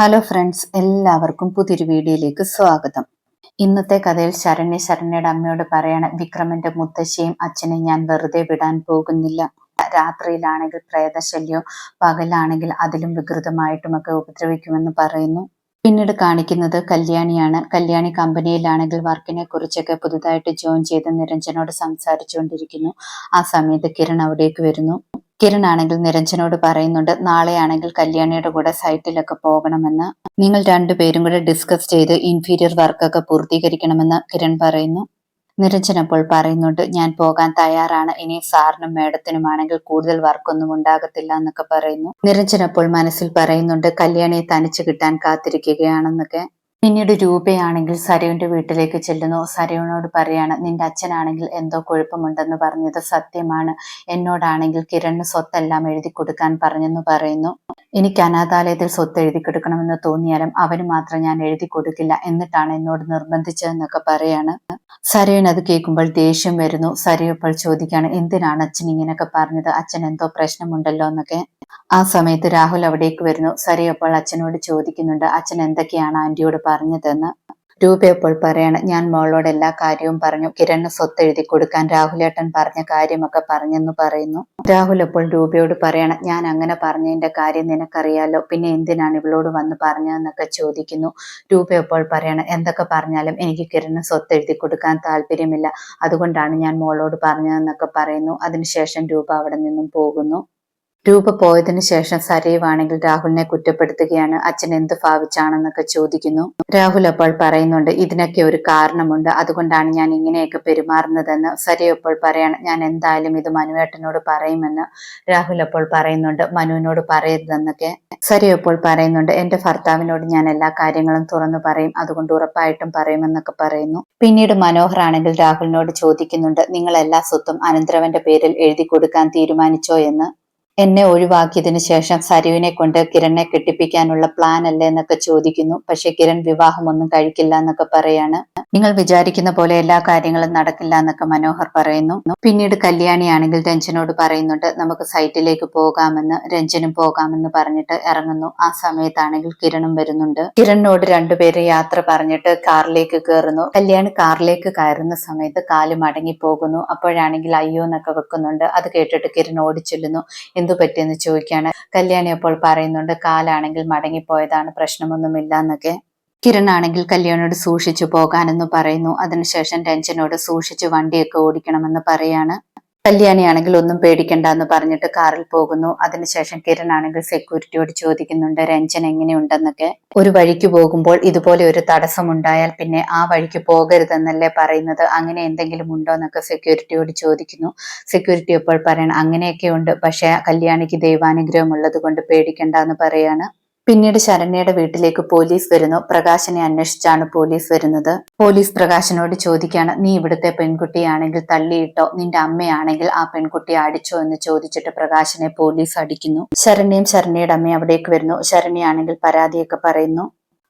Hello friends എല്ലാവർക്കും പുതിയൊരു വീഡിയോയിലേക്ക് സ്വാഗതം. ഇന്നത്തെ കഥയിൽ ശരണ്യ ശരണ്യയുടെ അമ്മയോട് പറയാണ് വിക്രമന്റെ മുത്തശ്ശിയും അച്ഛനെ ഞാൻ വെറുതെ വിടാൻ പോകുന്നില്ല. രാത്രിയിലാണെങ്കിൽ പ്രേതശല്യോ പകലാണെങ്കിൽ അതിലും വികൃതമായിട്ടുമൊക്കെ ഉപദ്രവിക്കുമെന്ന് പറയുന്നു. പിന്നീട് കാണിക്കുന്നത് കല്യാണിയാണ്. കല്യാണി കമ്പനിയിലാണെങ്കിൽ വർക്കിനെ കുറിച്ചൊക്കെ പുതുതായിട്ട് ജോയിൻ ചെയ്ത് നിരഞ്ജനോട് സംസാരിച്ചുകൊണ്ടിരിക്കുന്നു. ആ സമയത്ത് കിരൺ അവിടേക്ക് വരുന്നു. കിരൺ ആണെങ്കിൽ നിരഞ്ജനോട് പറയുന്നുണ്ട് നാളെയാണെങ്കിൽ കല്യാണിയുടെ കൂടെ സൈറ്റിലൊക്കെ പോകണമെന്ന്. നിങ്ങൾ രണ്ടുപേരും കൂടെ ഡിസ്കസ് ചെയ്ത് ഇൻഫീരിയർ വർക്കൊക്കെ പൂർത്തീകരിക്കണമെന്ന് കിരൺ പറയുന്നു. നിരഞ്ജൻ അപ്പോൾ പറയുന്നുണ്ട് ഞാൻ പോകാൻ തയ്യാറാണ്. ഇനി സാറിനും മേഡത്തിനുമാണെങ്കിൽ കൂടുതൽ വർക്കൊന്നും ഉണ്ടാകത്തില്ല എന്നൊക്കെ പറയുന്നു. നിരഞ്ജൻ അപ്പോൾ മനസ്സിൽ പറയുന്നുണ്ട് കല്യാണിയെ തനിച്ചു കിട്ടാൻ കാത്തിരിക്കുകയാണെന്നൊക്കെ. പിന്നീട് രൂപയാണെങ്കിൽ സരയുന്റെ വീട്ടിലേക്ക് ചെല്ലുന്നു. സരയുനോട് പറയാണ് നിന്റെ അച്ഛനാണെങ്കിൽ എന്തോ കുഴപ്പമുണ്ടെന്ന് പറഞ്ഞത് സത്യമാണ്. എന്നോടാണെങ്കിൽ കിരണ് സ്വത്തെല്ലാം എഴുതി കൊടുക്കാൻ പറഞ്ഞെന്ന് പറയുന്നു. എനിക്ക് അനാഥാലയത്തിൽ സ്വത്ത് എഴുതി കൊടുക്കണമെന്ന് തോന്നിയാലും അവന് മാത്രം ഞാൻ എഴുതി കൊടുക്കില്ല. എന്നിട്ടാണ് എന്നോട് നിർബന്ധിച്ചതെന്നൊക്കെ പറയാണ്. സരയൻ അത് കേൾക്കുമ്പോൾ ദേഷ്യം വരുന്നു. സരയപ്പോൾ ചോദിക്കാണ് എന്തിനാണ് അച്ഛൻ ഇങ്ങനെയൊക്കെ പറഞ്ഞത്? അച്ഛൻ എന്തോ പ്രശ്നമുണ്ടല്ലോ എന്നൊക്കെ. ആ സമയത്ത് രാഹുൽ അവിടേക്ക് വരുന്നു. സരി അപ്പോൾ അച്ഛനോട് ചോദിക്കുന്നുണ്ട് അച്ഛൻ എന്തൊക്കെയാണ് ആന്റിയോട് പറഞ്ഞതെന്ന്? രൂപ അപ്പോൾ പറയാണ് ഞാൻ മോളോട് എല്ലാ കാര്യവും പറഞ്ഞു. കിരണ് സ്വത്ത് എഴുതി കൊടുക്കാൻ രാഹുലേട്ടൻ പറഞ്ഞ കാര്യമൊക്കെ പറഞ്ഞെന്ന് പറയുന്നു. രാഹുൽ അപ്പോൾ രൂപയോട് പറയാണ് ഞാൻ അങ്ങനെ പറഞ്ഞതിന്റെ കാര്യം നിനക്കറിയാലോ. പിന്നെ എന്തിനാണ് ഇവളോട് വന്ന് പറഞ്ഞതെന്നൊക്കെ ചോദിക്കുന്നു. രൂപ അപ്പോൾ പറയാണ് എന്തൊക്കെ പറഞ്ഞാലും എനിക്ക് കിരണ് സ്വത്ത് എഴുതി കൊടുക്കാൻ താല്പര്യമില്ല. അതുകൊണ്ടാണ് ഞാൻ മോളോട് പറഞ്ഞതെന്നൊക്കെ പറയുന്നു. അതിനുശേഷം രൂപ അവിടെ നിന്നും പോകുന്നു. രൂപ പോയതിനു ശേഷം സരീവാണെങ്കിൽ രാഹുലിനെ കുറ്റപ്പെടുത്തുകയാണ്. അച്ഛൻ എന്ത് ഭാവിച്ചാണെന്നൊക്കെ ചോദിക്കുന്നു. രാഹുൽ അപ്പോൾ പറയുന്നുണ്ട് ഇതിനൊക്കെ ഒരു കാരണമുണ്ട്. അതുകൊണ്ടാണ് ഞാൻ ഇങ്ങനെയൊക്കെ പെരുമാറുന്നതെന്ന്. സരി അപ്പോൾ പറയാണ് ഞാൻ എന്തായാലും ഇത് മനുവേട്ടനോട് പറയുമെന്ന്. രാഹുൽ അപ്പോൾ പറയുന്നുണ്ട് മനുവിനോട് പറയരുതെന്നൊക്കെ. സരി അപ്പോൾ പറയുന്നുണ്ട് എന്റെ ഭർത്താവിനോട് ഞാൻ എല്ലാ കാര്യങ്ങളും തുറന്നു പറയും. അതുകൊണ്ട് ഉറപ്പായിട്ടും പറയുമെന്നൊക്കെ പറയുന്നു. പിന്നീട് മനോഹർ ആണെങ്കിൽ രാഹുലിനോട് ചോദിക്കുന്നുണ്ട് നിങ്ങൾ എല്ലാ സ്വത്തും അനന്തരവന്റെ പേരിൽ എഴുതി കൊടുക്കാൻ തീരുമാനിച്ചോ എന്ന്? എന്നെ ഒഴിവാക്കിയതിനു ശേഷം സരുവിനെ കൊണ്ട് കിരണിനെ കെട്ടിപ്പിക്കാനുള്ള പ്ലാൻ അല്ലേ എന്നൊക്കെ ചോദിക്കുന്നു. പക്ഷെ കിരൺ വിവാഹമൊന്നും കഴിക്കില്ല എന്നൊക്കെ പറയാണ്. നിങ്ങൾ വിചാരിക്കുന്ന പോലെ എല്ലാ കാര്യങ്ങളും നടക്കില്ല എന്നൊക്കെ മനോഹർ പറയുന്നു. പിന്നീട് കല്യാണിയാണെങ്കിൽ രഞ്ജനോട് പറയുന്നുണ്ട് നമുക്ക് സൈറ്റിലേക്ക് പോകാമെന്ന് രഞ്ജനും പോകാമെന്ന് പറഞ്ഞിട്ട് ഇറങ്ങുന്നു. ആ സമയത്താണെങ്കിൽ കിരണും വരുന്നുണ്ട്. കിരണിനോട് രണ്ടുപേര് യാത്ര പറഞ്ഞിട്ട് കാറിലേക്ക് കയറുന്നു കല്യാണി കാറിലേക്ക് കയറുന്ന സമയത്ത് കാൽ മടങ്ങി പോകുന്നു. അപ്പോഴാണെങ്കിൽ അയ്യോ എന്നൊക്കെ വെക്കുന്നുണ്ട്. അത് കേട്ടിട്ട് കിരൺ ഓടിച്ചെല്ലുന്നു. എന്തു പറ്റിയെന്ന് ചോദിക്കുകയാണ് കല്യാണി അപ്പോൾ പറയുന്നുണ്ട് കാലാണെങ്കിൽ മടങ്ങിപ്പോയതാണ് പ്രശ്നമൊന്നുമില്ല എന്നൊക്കെ കിരൺ ആണെങ്കിൽ കല്യാണിയോട് സൂക്ഷിച്ചു പോകാനെന്ന് പറയുന്നു. അതിനുശേഷം രഞ്ജനോട് സൂക്ഷിച്ചു വണ്ടിയൊക്കെ ഓടിക്കണമെന്ന് പറയാണ്. കല്യാണിയാണെങ്കിൽ ഒന്നും പേടിക്കണ്ട എന്ന് പറഞ്ഞിട്ട് കാറിൽ പോകുന്നു. അതിനുശേഷം കിരൺ ആണെങ്കിൽ സെക്യൂരിറ്റിയോട് ചോദിക്കുന്നുണ്ട് രഞ്ജൻ എങ്ങനെയുണ്ടെന്നൊക്കെ? ഒരു വഴിക്ക് പോകുമ്പോൾ ഇതുപോലെ ഒരു തടസ്സം ഉണ്ടായാൽ പിന്നെ ആ വഴിക്ക് പോകരുതെന്നല്ലേ പറയുന്നത്? അങ്ങനെ എന്തെങ്കിലും ഉണ്ടോ എന്നൊക്കെ സെക്യൂരിറ്റിയോട് ചോദിക്കുന്നു. സെക്യൂരിറ്റി അപ്പോൾ പറയണം അങ്ങനെയൊക്കെ ഉണ്ട് പക്ഷെ കല്യാണിക്ക് ദൈവാനുഗ്രഹം ഉള്ളത് കൊണ്ട് പേടിക്കണ്ട എന്ന് പറയാണ്. പിന്നീട് ശരണ്യയുടെ വീട്ടിലേക്ക് പോലീസ് വരുന്നു. പ്രകാശനെ അന്വേഷിച്ചാണ് പോലീസ് വരുന്നത്. പോലീസ് പ്രകാശനോട് ചോദിക്കാണ് നീ ഇവിടുത്തെ പെൺകുട്ടിയാണെങ്കിൽ തള്ളിയിട്ടോ? നിന്റെ അമ്മയാണെങ്കിൽ ആ പെൺകുട്ടി അടിച്ചോ? എന്ന് ചോദിച്ചിട്ട് പ്രകാശനെ പോലീസ് അടിക്കുന്നു. ശരണ്യയും ശരണ്യയുടെ അമ്മയും അവിടേക്ക് വരുന്നു. ശരണ്യാണെങ്കിൽ പരാതിയൊക്കെ പറയുന്നു.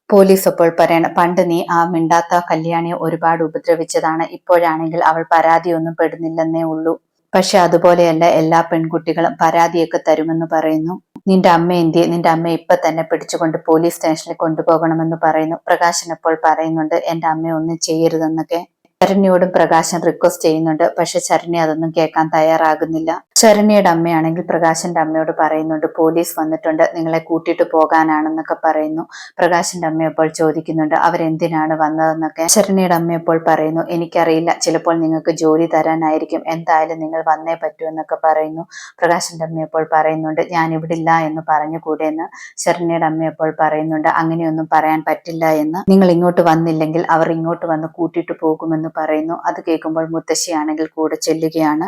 പോലീസ് അപ്പോൾ പറയണം പണ്ട് നീ ആ മിണ്ടാത്ത കല്യാണിയെ ഒരുപാട് ഉപദ്രവിച്ചതാണ്. ഇപ്പോഴാണെങ്കിൽ അവൾ പരാതിയൊന്നും പെടുന്നില്ലെന്നേ ഉള്ളൂ. പക്ഷെ അതുപോലെയല്ല എല്ലാ പെൺകുട്ടികളും പരാതിയൊക്കെ തരുമെന്ന് പറയുന്നു. നിന്റെ അമ്മ എന്തിയെ നിന്റെ അമ്മ ഇപ്പൊ തന്നെ പിടിച്ചുകൊണ്ട് പോലീസ് സ്റ്റേഷനിൽ കൊണ്ടുപോകണമെന്ന് പറയുന്നു. പ്രകാശൻ അപ്പോൾ പറയുന്നുണ്ട് എന്റെ അമ്മ ഒന്നും ചെയ്യരുതെന്നൊക്കെ. ശരണ്യോടും പ്രകാശൻ റിക്വസ്റ്റ് ചെയ്യുന്നുണ്ട് പക്ഷെ ശരണ്യ അതൊന്നും കേൾക്കാൻ തയ്യാറാകുന്നില്ല. ശരണ്യയുടെ അമ്മയാണെങ്കിൽ പ്രകാശന്റെ അമ്മയോട് പറയുന്നുണ്ട് പോലീസ് വന്നിട്ടുണ്ട് നിങ്ങളെ കൂട്ടിയിട്ട് പോകാനാണെന്നൊക്കെ പറയുന്നു. പ്രകാശന്റെ അമ്മ അപ്പോൾ ചോദിക്കുന്നുണ്ട് അവരെന്തിനാണ് വന്നതെന്നൊക്കെ? ശരണ്യയുടെ അമ്മ അപ്പോൾ പറയുന്നു എനിക്കറിയില്ല ചിലപ്പോൾ നിങ്ങൾക്ക് ജോലി തരാനായിരിക്കും എന്തായാലും നിങ്ങൾ വന്നേ പറ്റൂ എന്നൊക്കെ പറയുന്നു. പ്രകാശന്റെ അമ്മ അപ്പോൾ പറയുന്നുണ്ട് ഞാൻ ഇവിടെ ഇല്ല എന്ന് പറഞ്ഞുകൂടെ എന്ന് ശരണ്യയുടെ അമ്മ അപ്പോൾ പറയുന്നുണ്ട് അങ്ങനെയൊന്നും പറയാൻ പറ്റില്ല എന്ന്. നിങ്ങൾ ഇങ്ങോട്ട് വന്നില്ലെങ്കിൽ അവർ ഇങ്ങോട്ട് വന്ന് കൂട്ടിയിട്ട് പോകുമെന്ന് പറയുന്നു. അത് കേൾക്കുമ്പോൾ മുത്തശ്ശിയാണെങ്കിൽ കൂടെ ചെല്ലുകയാണ്.